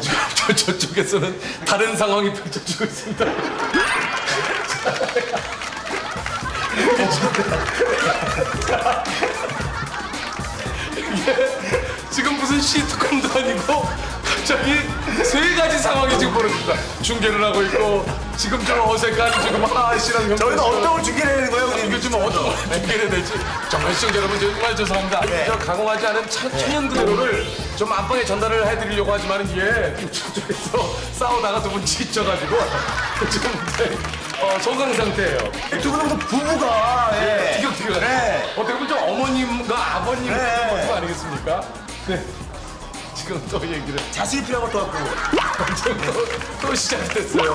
자, 지금 저, 저쪽에서는 다른 상황이 펼쳐지고 있습니다. 이게 지금 무슨 시트콤도 아니고 갑자기 세 가지 상황이 지금 벌어집니다. 중계를 하고 있고 지금 좀 어색한 지금 하하 씨랑 형 저희는 어떤 걸 중계를 해야 되는 거예요, 중계해야 될지 정말 시청자 여러분 정말 죄송합니다. 아직 저 강화하지 않은 차- 천연 그대로를 좀 안방에 전달을 해드리려고 하지만 이게 저쪽에서 싸우다가 두 분 지쳐가지고 지금 어, 소강 상태예요. 두 분은 또 부부가, 예. 티격태격. 네. 어떻게 보면 좀 어머님과 아버님 네. 같은 모습 아니겠습니까? 네. 지금 또 얘기를 자식이 필요한 것도 같고. 또, 또 시작됐어요.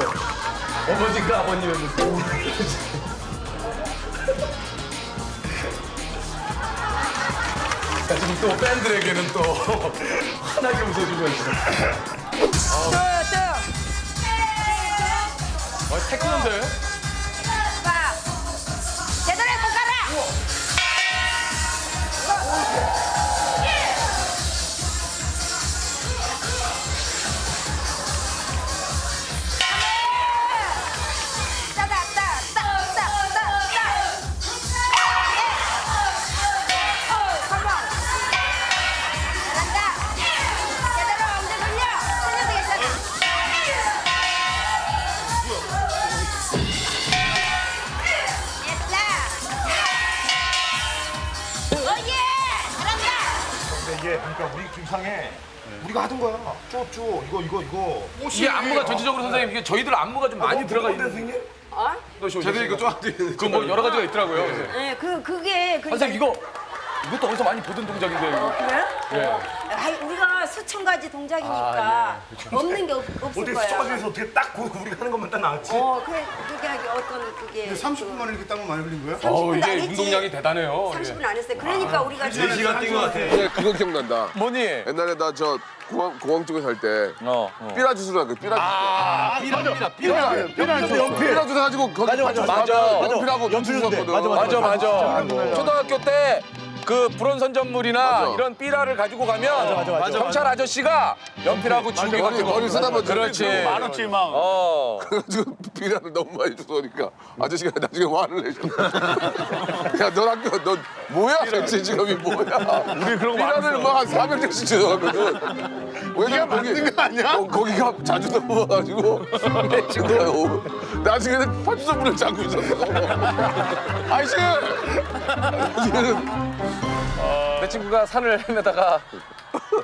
어머님과 아버님의 모습. 또 팬들에게는 또 환하게 웃어주고 있어. 아, 태크는데? 제 그러니까 우리 김상에 우리가 하던 거야. 쪼쪼 이거 이거 이거. 이게 안무가 전체적으로 선생님 이게 저희들 안무가 좀 많이 들어가 있는 선생님? 어? 제대로 이거 좀 그뭐 여러 가지가 있더라고요. 네, 그 그게 그 선생님 이거 이것도 어디서 많이 보던 동작인데 이거. 그래? 예. 아이, 우리가 수천 가지 동작이니까 없는 게 없, 없을 어떻게 거야. 수학에서 어떻게 딱 그, 우리가 하는 것만 딱 나왔지? 어, 그래 그게 어떤 그게 30분 만에 이렇게 땀을 많이 흘린 거야? 어우 30분 이게 안 했지. 운동량이 대단해요. 예. 30분 안 했어요. 그러니까 우리가 지금 4시간 뛴것 같아. 네, 그거 기억난다. 뭐니? 옛날에 나 저 공항, 공항 쪽에 살 때 어. 삐라 주스라 그 삐라 아, 삐라 삐라 삐라. 삐라 주스. 삐라 주스 가지고 거기 맞아, 맞아, 맞아. 연필하고 연필 주었거든. 맞아, 맞아 맞아. 초등학교 때 그 불온 선전물이나 맞아. 이런 삐라를 가지고 가면 맞아, 맞아. 경찰 아저씨가 연필하고 머리 같은 거 머리 쓰다 그렇지. 만원치 막. 어. 그래가지고 삐라를 너무 많이 주서니까 아저씨가 나중에 화를 내셨어. 야, 넌 학교 넌 뭐야 대체 직업이 뭐야? 우리 그런 거 삐라를 많았어. 막한 400장씩 주서거든. 왜냐면 거기 아니야? 거, 거기가 자주 넘어가가지고 지금 나중에는 파주선물을 잡고 있었어. 아저씨. 아저씨는 내 친구가 산을 헤매다가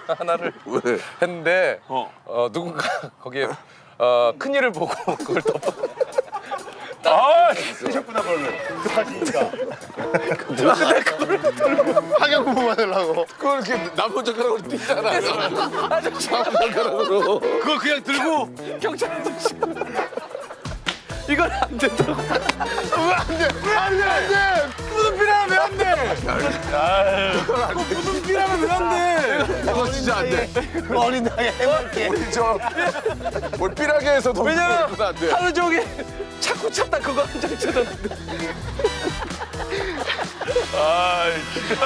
하나를 왜? 했는데 어, 누군가 거기에 어, 큰 일을 보고 그걸 덮어. 아, 쓰셨구나, 그걸. 급하시니까. 공부 받으려고. 그걸 이렇게 나무젓가락으로 뛰잖아. 나무젓가락으로. 그거 그냥 들고 경찰 아저씨. 이건 안 된다고. 안 돼! 안 돼! 무슨 삐라면 왜안 돼? 무슨 삐라면 왜안 돼? 그거 진짜 안 돼. 어린 나이에 해맑게. 우리 저, 뭘 삐라게 해서도 왜냐면 그건 안 돼. 하루 종일 자꾸 찾다 그거 한 장 찾았는데.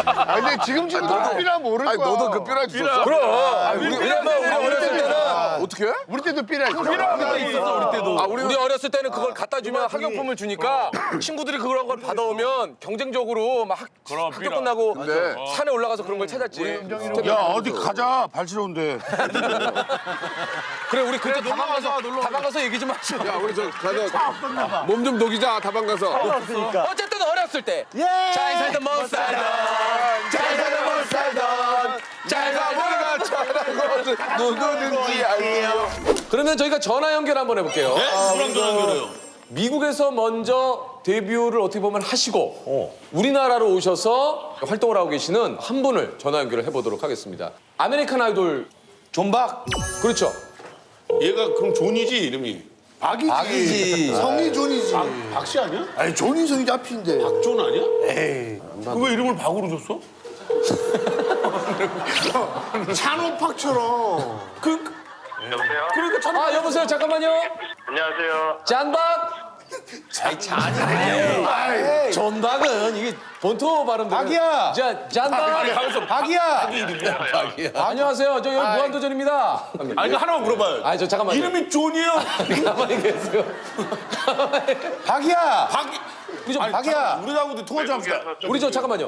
아니, 근데 지금 지금 너도 삐라 모를 거야. 아니, 너도 그 삐라 있었어? 그럼. 우리 왜냐면 우리 어렸을 때는 어떻게 해? 우리 때도 삐라 있어. 있었어 우리 때도. 아, 우리 어렸을 때는 그걸 갖다 주면 학용품을 주니까 친구들이 그런 걸 받아오면 경쟁적으로 막 학, 학교 끝나고 네. 산에 올라가서 그런 걸 찾았지. 야, 어디 가자. 발치러운데. 그래 우리 그때 다방 가서 다방 가서 얘기 좀 하자. 야, 우리 저 가서 몸좀 녹이자, 다방 가서. 어쨌든 어렸을 때. 잘 살던 못 살던 잘 살던 못 살던 잘 우리가 잘하고 누구든지 알고. 그러면 저희가 전화 연결 한번 해볼게요. 누구랑 전화 연결해요? 미국에서 먼저 데뷔를 어떻게 보면 하시고 우리나라로 오셔서 활동을 하고 계시는 한 분을 전화 연결을 해보도록 하겠습니다. 아메리칸 아이돌 존박? 그렇죠. 얘가 그럼 존이지 이름이 박이지. 박이지. 성이 존이지. 박씨 아니야? 아니, 존이 성이 잡힌데. 존 아니야? 에이 그왜 이름을 박으로 줬어? 찬호팍처럼. 아 여보세요 잠깐만요. 안녕하세요. 짠박 아이 잔이네. 전박은 이게 본토 발음대로. 박이야. 자 잔박. 박이야. 안녕하세요. 저 여기 무한도전입니다. 아니 하나만 물어봐요. 아니 저 잠깐만요. 이름이 존이에요? 가만히 계세요. 박이야. 박이. 그죠? 아니, 박이야. 잠깐, 우리하고도 통화 좀 합시다. 우리 저 잠깐만요.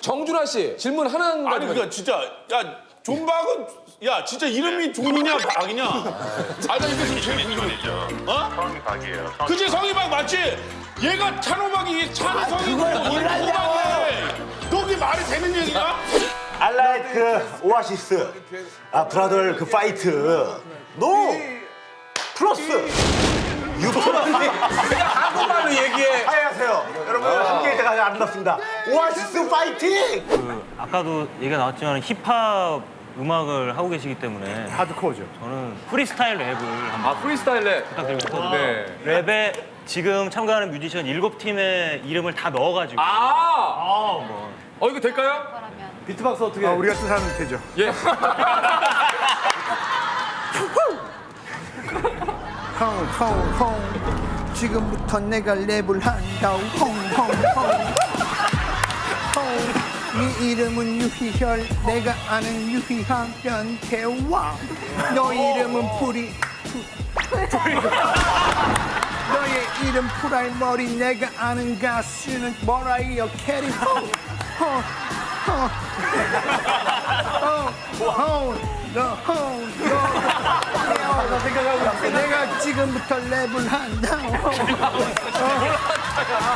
정준하 씨 질문 하나 아니. 그러니까 진짜 야 존박은 야 진짜 이름이 존이냐 박이냐? 아나 이게 지금 제일 궁금해. 어? 성이 박이에요. 그지 성이 박 맞지? 얘가 찬호박이 찬성이고 얘는 호박이야. 너게 말이 되는 얘기야? 알라이트 그 오아시스. 아 브라더 그 파이트. 노 플러스. 한국말로 얘기해. 하야하세요. 여러분 함께 있다가 아주 아름답습니다. 오아시스 파이팅. 아까도 얘기가 나왔지만 힙합 음악을 하고 계시기 때문에 하드코어죠. 저는 프리스타일 랩을 한번 아 프리스타일 랩. 부탁드리고 싶거든요. 네. 랩에 지금 참가하는 뮤지션 일곱 팀의 이름을 다 넣어가지고 아. 어 이거 될까요? 비트박스 어떻게? 아, 우리가 쓴 사람은 되죠. 예. 홍홍홍 지금부터 내가 랩을 한다 홍홍홍. 네 이름은 유희열 내가 아는 유희한 변태왕. 너 이름은 프- 너의 이름 프라이 머리 내가 아는 가수는 머라이어 캐리 홍홍홍 내가 지금부터 랩을 한다.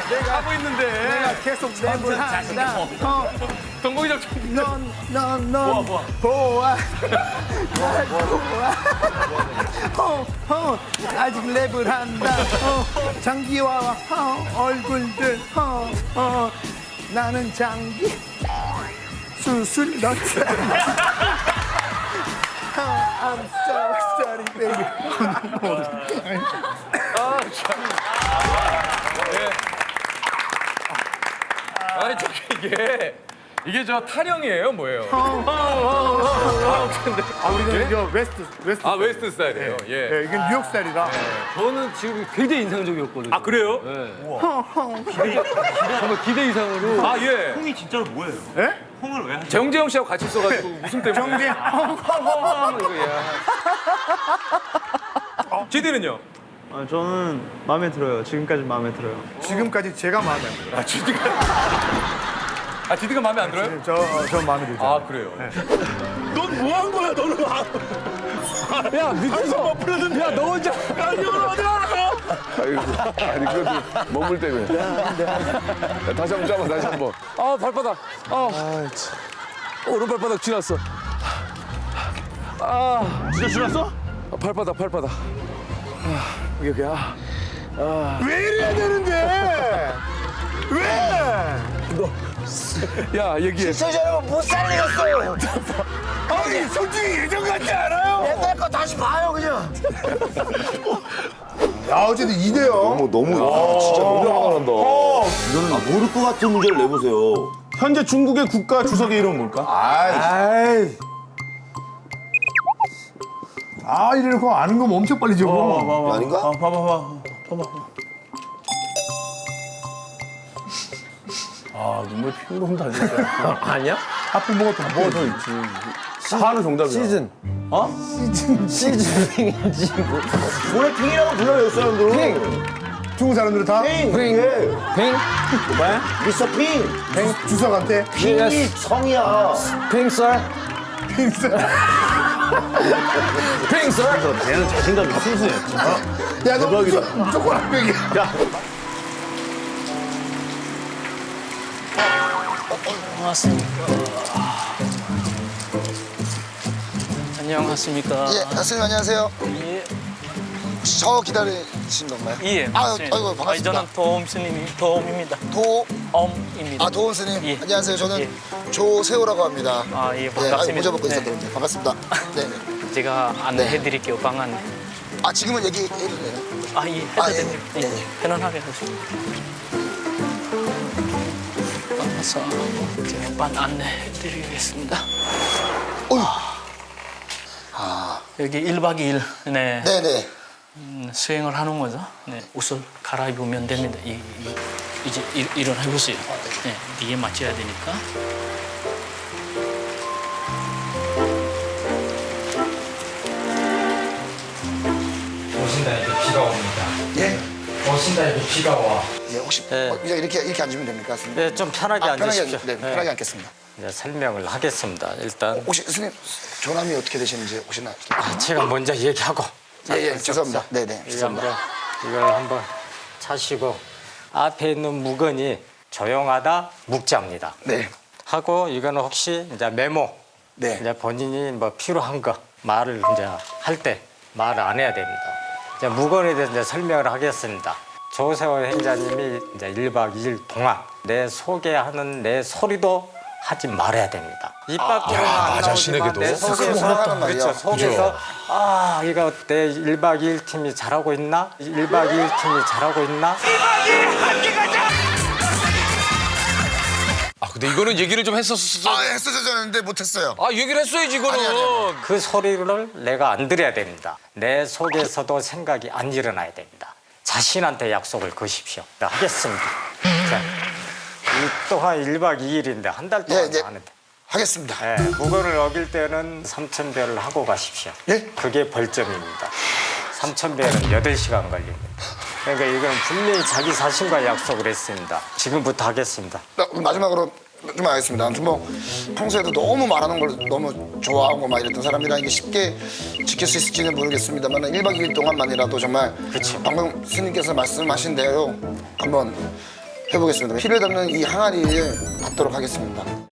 내가 하고 있는데. 내가 계속 랩을 한다. 어, 동공이 좀. 넌, 넌, 넌 보아. 날 보아. 어, 어, 아직 랩을 한다. 어, 장기와 어, 얼굴들. 어, 어, 나는 장기. 수술 넣자. I'm so sorry, baby. 아니 저 이게 이게 저 타령이에요 뭐예요? 아 우리는 이거 웨스트 웨스트. 아 웨스트 스타일이에요. 예. 예, 이건 뉴욕 스타일이다. 저는 지금 굉장히 인상적이었거든요. 아 그래요? 정말 기대 이상으로 아 예. 홍이 진짜로 뭐예요? 예? 홍을 왜 하죠? 정재영 씨하고 같이 있어가지고 웃음 때문에. 정재. 이거 야. GD는요? 아, 저는 마음에 들어요. 지금까지 마음에 들어요. 지금까지 제가 마음에 안 들어요. 아아 GD가 마음에 안 들어요? 저, 어, 저 마음에 들죠. 아 그래요. 넌 뭐 한 거야 너는? 야 미쳤어. 야너 혼자. 아이고, 아니 그래도 머물 때문에. 야, 다시 한번 잡아, 다시 한 번. 아 발바닥. 아. 오른 발바닥 지났어. 아. 진짜 지났어? 아, 발바닥 발바닥. 아, 여기 아. 왜 이래야 되는데? 왜? 야 얘기해. 저 여러분 못 살리겠어요. 아니 솔직히 예전 같지 않아요? 옛날 거 다시 봐요 그냥. 야 어쨌든 2대 0. 너무, 너무, 아, 진짜 너무 화가 난다. 모를 것 같은 문제를 내보세요. 현재 중국의 국가 주석의 이름은 뭘까? 아이. 아 이래놓고 아는 거 엄청 빨리 적어. 아닌가? 아, 봐봐 봐봐. 봐봐. 아 눈물 피는 온다 진짜. 아니야? 하필 뭐가 더 뭐가 더 있지. 하는 정답이야. 시즌. 어? 시즌. 시즌이지. 뭐. 원래 핑이라고 불러요, 사람들은. 핑. 중국 사람들은 다 핑. 핑. 핑. 뭐야? 미스터 핑. 주석한테 핑이 성이야. 핑썰. 핑스. 핑썰. 걔는 자신감이 순수해. 야너 무조건 한 명이야. 안녕하십니까. 예, 선생님 안녕하세요. 혹시 저 기다리신 건가요? 예, 아, 맞습니다. 아이고 반갑습니다. 저는 도움 스님이 도움입니다. 도, 엄입니다. 아 도훈 스님. 예. 안녕하세요. 저는 예. 조세호라고 합니다. 아, 예, 예, 아유, 반갑습니다. 모자 벗고 네. 있었는데 반갑습니다. 네. 제가 안내해드릴게요, 방 안내. 아 지금은 얘기해도 돼요? 아, 예, 해도 아, 예. 됩니다. 예, 예. 편안하게 하시고. 와서 제가 방 안내해드리겠습니다. 어휴. 여기 1박 2일, 네. 네네. 음, 수행을 하는 거죠. 네, 옷을 갈아입으면 됩니다. 이, 이, 이제 일, 일어나 보세요. 네, 이게 맞춰야 되니까. 오신다 이제 비가 와. 예, 혹시 네. 어, 이제 이렇게 이렇게 앉으면 됩니까? 스님? 네, 좀 편하게 아, 편하게 앉으십시오. 앉- 네, 편하게 앉겠습니다. 네, 설명을 하겠습니다. 일단 혹시 스님 조남이 어떻게 되시는지 혹시나 아, 제가 먼저 얘기하고 예, 예, 죄송합니다. 네, 네, 이거 죄송합니다. 한번 이걸 한번 차시고 앞에 있는 무건이 조용하다 묵자입니다. 네. 하고 이거는 혹시 이제 메모 네. 이제 본인이 뭐 필요한 거 말을 이제 할 때 말을 안 해야 됩니다. 이제 무건에 대해서 이제 설명을 하겠습니다. 조세호 행자님이 이제 1박 2일 동안 내 소개하는 내 소리도 하지 말아야 됩니다. 입 밖으로는 안 나오지만 자신에게도? 내 속에서 말이야. 그렇죠. 속에서 아 이거 내 1박 2일 팀이 잘하고 있나? 1박 2일 팀이 잘하고 있나? 아 근데 이거는 얘기를 좀 했었어. 아, 했었었는데 못했어요. 아 얘기를 했어야지 이거는. 아니, 아니, 아니. 그 소리를 내가 안 들어야 됩니다. 내 속에서도 생각이 안 일어나야 됩니다. 자신한테 약속을 거십시오. 네, 하겠습니다. 자, 이 또한 1박 2일인데 한 달 동안 예, 예. 하는데. 하겠습니다. 예, 무거를 어길 때는 3,000배를 하고 가십시오. 예? 그게 벌점입니다. 3,000배는 8시간 걸립니다. 그러니까 이건 분명히 자기 자신과 약속을 했습니다. 지금부터 하겠습니다. 나, 마지막으로 좀 하겠습니다. 아무튼 뭐 평소에도 너무 말하는 걸 너무 좋아하고 막 이랬던 사람이라 이게 쉽게 지킬 수 있을지는 모르겠습니다만 1박 2일 동안만이라도 정말 방금 스님께서 말씀하신 대로 한번 해보겠습니다. 피를 담는 이 항아리를 받도록 하겠습니다.